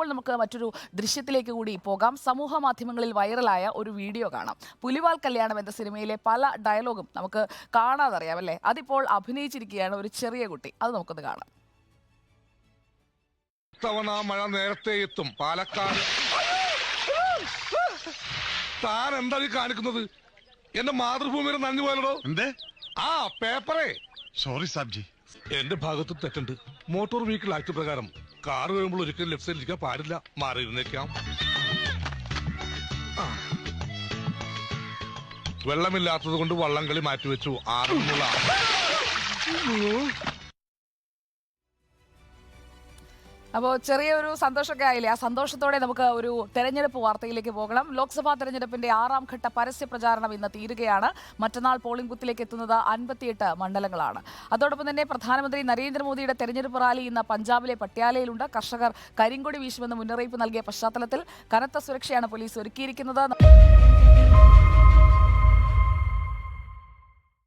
ഇപ്പോൾ നമുക്ക് മറ്റൊരു ദൃശ്യത്തിലേക്ക് കൂടി പോകാം. സമൂഹ മാധ്യമങ്ങളിൽ വൈറലായ ഒരു വീഡിയോ കാണാം. പുലിവാൽ കല്യാണം എന്ന സിനിമയിലെ പല ഡയലോഗും നമുക്ക് കാണാതറിയാം അല്ലേ? അതിപ്പോൾ അഭിനയിച്ചിരിക്കുകയാണ് ഒരു ചെറിയ കുട്ടി. അത് നമുക്കൊന്ന് കാണാം. തവണ മഴ നേരത്തെ എത്തും. പാലക്കാട്. താൻ എന്താ ഈ കാണിക്കുന്നത്? എന്റെ മാതൃഭൂമിയുടെ നന്ദി പോയല്ലോ എന്തേ? ആ പേപ്പറേ. സോറി സാബ്ജി എന്റെ ഭാഗത്ത് തെറ്റുണ്ട്. മോട്ടോർ വെഹിക്കിൾ ആക്ട് പ്രകാരം. കാർ വരുമ്പോൾ ഒരിക്കലും ലെഫ്റ്റ് സൈഡിൽ ഇരിക്കാൻ പാടില്ല. മാറി ഇരുന്നേക്കാം ആ. വെള്ളമില്ലാത്തത് കൊണ്ട് വള്ളംകളി മാറ്റിവെച്ചു. ആറന്മുള അപ്പോൾ ചെറിയൊരു സന്തോഷമൊക്കെ ആയില്ലേ? ആ സന്തോഷത്തോടെ നമുക്ക് ഒരു തെരഞ്ഞെടുപ്പ് വാർത്തയിലേക്ക് പോകണം. ലോക്സഭാ തെരഞ്ഞെടുപ്പിന്റെ ആറാം ഘട്ട പരസ്യ പ്രചാരണം ഇന്ന് തീരുകയാണ്. മറ്റന്നാൾ പോളിംഗ് ബൂത്തിലേക്ക് എത്തുന്നത് അൻപത്തിയെട്ട് മണ്ഡലങ്ങളാണ്. അതോടൊപ്പം തന്നെ പ്രധാനമന്ത്രി നരേന്ദ്രമോദിയുടെ തെരഞ്ഞെടുപ്പ് റാലി ഇന്ന് പഞ്ചാബിലെ പട്യാലയിലുണ്ട്. കർഷകർ കരിങ്കൊടി വീശുമെന്ന് മുന്നറിയിപ്പ് നൽകിയ പശ്ചാത്തലത്തിൽ കനത്ത സുരക്ഷയാണ് പോലീസ് ഒരുക്കിയിരിക്കുന്നത്.